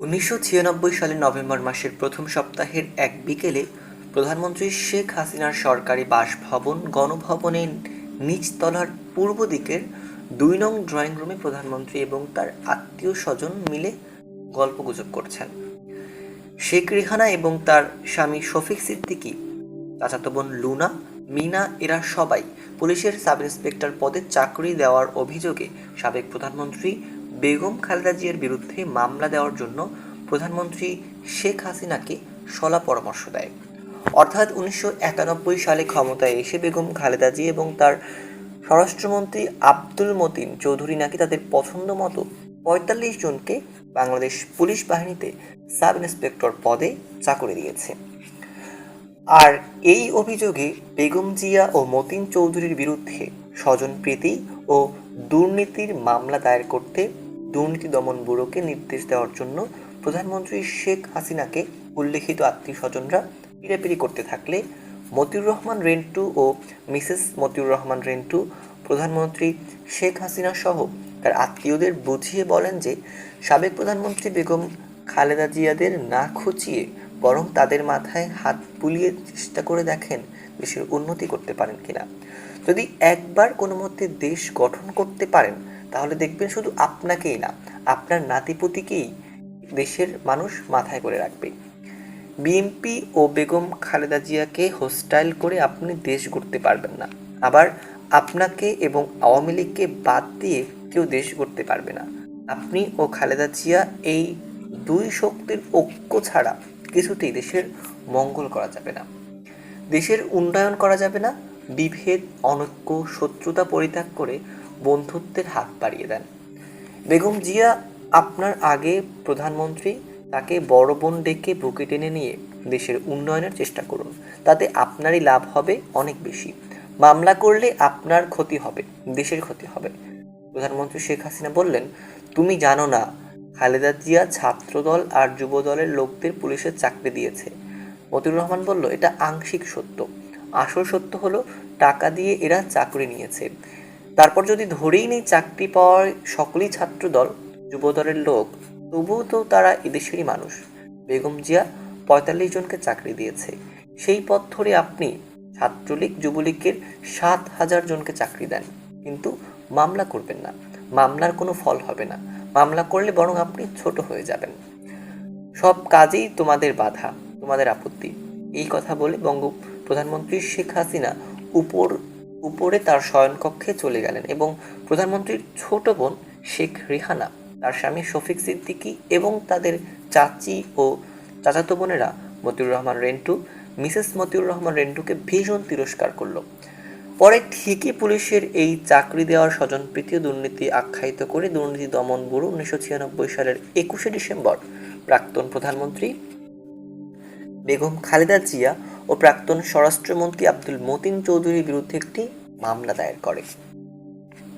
উনিশশো ছিয়ানব্বই সালের নভেম্বর মাসের প্রথম সপ্তাহের এক বিকেলে প্রধানমন্ত্রী শেখ হাসিনার সরকারি বাসভবন গণভবনের নিচতলার পূর্ব দিকের দুই নং ড্রয়িং রুমে প্রধানমন্ত্রী এবং তার আত্মীয় স্বজন মিলে গল্পগুজব করছেন। শেখ রেহানা এবং তার স্বামী শফিক সিদ্দিকী, চাচাতো বোন লুনা, মিনা, এরা সবাই পুলিশের সাব ইন্সপেক্টর পদে চাকরি দেওয়ার অভিযোগে সাবেক প্রধানমন্ত্রী বেগম খালেদা জিয়ার বিরুদ্ধে মামলা দেওয়ার জন্য প্রধানমন্ত্রী শেখ হাসিনাকে সলা পরামর্শ দেয়। অর্থাৎ উনিশশো একানব্বই সালে ক্ষমতায় এসে বেগম খালেদা জি এবং তার স্বরাষ্ট্রমন্ত্রী আব্দুল মতিন চৌধুরী নাকি তাদের পছন্দ মতো পঁয়তাল্লিশ জনকে বাংলাদেশ পুলিশ বাহিনীতে সাব ইন্সপেক্টর পদে চাকরি দিয়েছে। আর এই অভিযোগে বেগম জিয়া ও মতিন চৌধুরীর বিরুদ্ধে স্বজনপ্রীতি ও দুর্নীতির মামলা দায়ের করতে দুর্নীতি দমন ব্যুরোকে নির্দেশ দেওয়ার জন্য প্রধানমন্ত্রী শেখ হাসিনাকে উল্লেখিত আত্মীয় স্বজনরা পিড়াপিড়ি করতে থাকলে মতিউর রহমান রেন্টু ও মিসেস মতিউর রহমান রেন্টু, প্রধানমন্ত্রী শেখ হাসিনা সহ তার আত্মীয়দের বুঝিয়ে বলেন যে সাবেক প্রধানমন্ত্রী বেগম খালেদা জিয়াদের না খুঁচিয়ে বরং তাদের মাথায় হাত বুলিয়ে চেষ্টা করে দেখেন দেশের উন্নতি করতে পারেন কিনা। যদি একবার কোনো মধ্যে দেশ গঠন করতে পারেন তাহলে দেখবেন শুধু আপনাকেই না, আপনার নাতিপুতিকেই দেশের মানুষ মাথায় করে রাখবে। বিএনপি ও বেগম খালেদা জিয়াকে হোস্টাইল করে আপনি দেশ গড়তে পারবেন না। আবার আপনাকে এবং আওয়ামী লীগকে বাদ দিয়ে কেউ দেশ গড়তে পারবে না। আপনি ও খালেদা জিয়া এই দুই শক্তির ঐক্য ছাড়া কিছুতেই দেশের মঙ্গল করা যাবে না। দেশের উন্নয়ন করা যাবে না। বিভেদ, অনৈক্য, শত্রুতা পরিত্যাগ করে বন্ধুত্বের হাত বাড়িয়ে দেন। বেগম জিয়া আপনার আগে প্রধানমন্ত্রী, তাকে বড় বোন ডেকে বুকে টেনে নিয়ে দেশের উন্নয়নের চেষ্টা করুন। তাতে আপনারই লাভ হবে অনেক বেশি। মামলা করলে আপনার ক্ষতি হবে, দেশের ক্ষতি হবে। প্রধানমন্ত্রী শেখ হাসিনা বললেন, তুমি জানো না, খালেদা জিয়া ছাত্রদল আর যুব দলের লোকদের পুলিশের চাকরি দিয়েছে। মতিউর রহমান বলল, এটা আংশিক সত্য। আসল সত্য হলো, টাকা দিয়ে এরা চাকরি নিয়েছে। তারপর যদি ধরেই নেই চাকরি পাওয়ার সকলেই ছাত্রদল, যুবদলের লোক, তবুও তো তারা এদেশেরই মানুষ। বেগম জিয়া পঁয়তাল্লিশ জনকে চাকরি দিয়েছে। সেই পথ ধরে আপনি ছাত্রলীগ, যুবলীগের সাত হাজার জনকে চাকরি দেন। কিন্তু মামলা করবেন না। মামলার কোনো ফল হবে না। মামলা করলে বরং আপনি ছোট হয়ে যাবেন। সব কাজেই তোমাদের বাধা, তোমাদের আপত্তি। এই কথা বলে বঙ্গ প্রধানমন্ত্রী শেখ হাসিনা উপর উপরে তার শয়নকক্ষে চলে গেলেন এবং প্রধানমন্ত্রীর ছোট বোন শেখ রিহানা, তার স্বামী শফিক সিদ্দিকী এবং তাদের চাচি ও চাচাতো বোনেরা মতিউর রহমান রেন্টু, মিসেস মতিউর রহমান রেন্টুকে ভীষণ তিরস্কার করল। পরে ঠিকই পুলিশের এই চাকরি দেওয়ার স্বজনপ্রীতি দুর্নীতি আখ্যায়িত করে দুর্নীতি দমন ব্যুরো উনিশশো ছিয়ানব্বই সালের একুশে ডিসেম্বর প্রাক্তন প্রধানমন্ত্রী বেগম খালেদা জিয়া ও প্রাক্তন স্বরাষ্ট্রমন্ত্রী আব্দুল মতিন চৌধুরীর বিরুদ্ধে একটি মামলা দায়ের করে।